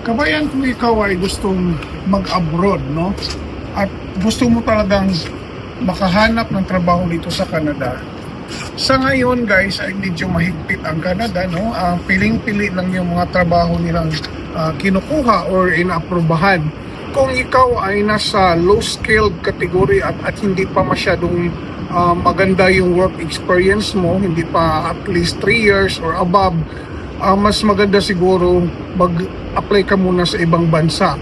Kabayan, kung ikaw ay gustong mag-abroad, no? At gusto mo talagang makahanap ng trabaho dito sa Canada. Sa ngayon, guys, ay medyo mahigpit ang Canada, no? Ang piling-pili lang yung mga trabaho nilang ah, kinukuha or inaaprubahan. Kung ikaw ay nasa low-skilled category at, at hindi pa masyadong ah, maganda yung work experience mo, hindi pa at least 3 years or above, ah, mas maganda siguro mag-apply ka muna sa ibang bansa.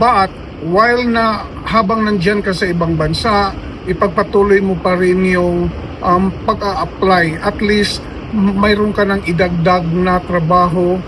But while na habang nandyan ka sa ibang bansa, ipagpatuloy mo pa rin yung um, pag-a-apply. At least mayroon ka ng idagdag na trabaho,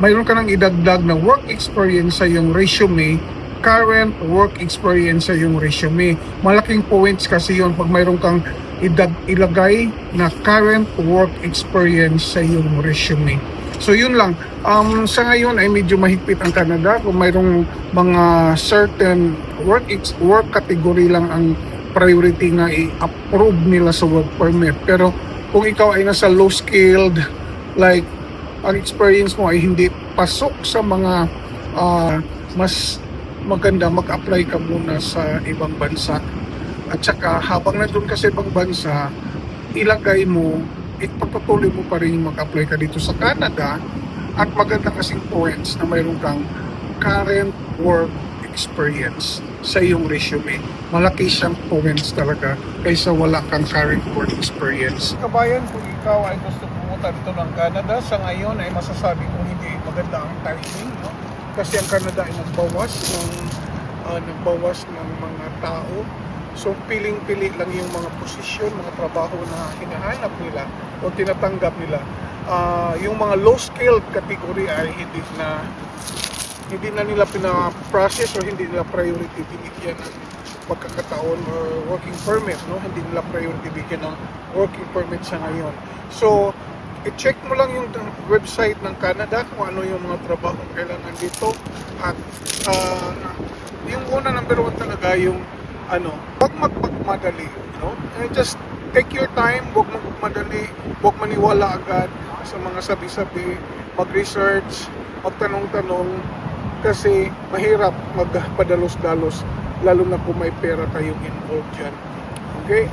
mayroon ka ng idagdag na work experience sa yung resume, current work experience sa yung resume. Malaking points kasi yun pag mayroon kang idag ilagay na current work experience sa yung resume. So yun lang. Um, sa ngayon ay medyo mahigpit ang Canada kung mayroong mga certain work ex- work category lang ang priority na i-approve nila sa work permit. Pero kung ikaw ay nasa low skilled like ang experience mo ay hindi pasok sa mga ah, mas maganda mag-apply ka muna sa ibang bansa. At saka habang nandun ka sa ibang bansa, ilagay mo, ipagpatuloy mo pa rin mag-apply ka dito sa Canada at maganda kasing points na mayroon kang current work experience sa iyong resume. Malaki siyang points talaga kaysa wala kang current work experience. Kabayan, kung ikaw ay gusto pumunta dito ng Canada, sa ngayon ay masasabi kong hindi maganda ang timing. No? Kasi ang Canada ay nagbawas ng, ah, nagbawas ng mga tao So piling-pili lang yung mga posisyon, mga trabaho na hinahanap nila o tinatanggap nila. Ah, yung mga low-skilled category ay hindi na hindi na nila pina-process o hindi nila priority binigyan ng pagkakataon or working permit, no? Hindi nila priority bigyan ng working permit sa ngayon. So, i-check mo lang yung website ng Canada kung ano yung mga trabaho kailangan dito at ah, yung una number one talaga yung ano, wag magpagmadali, no? Eh, just take your time, wag magmadali, wag maniwala agad sa mga sabi-sabi, mag-research, magtanong-tanong, kasi mahirap magpadalos-dalos, lalo na kung may pera kayong involved dyan. Okay?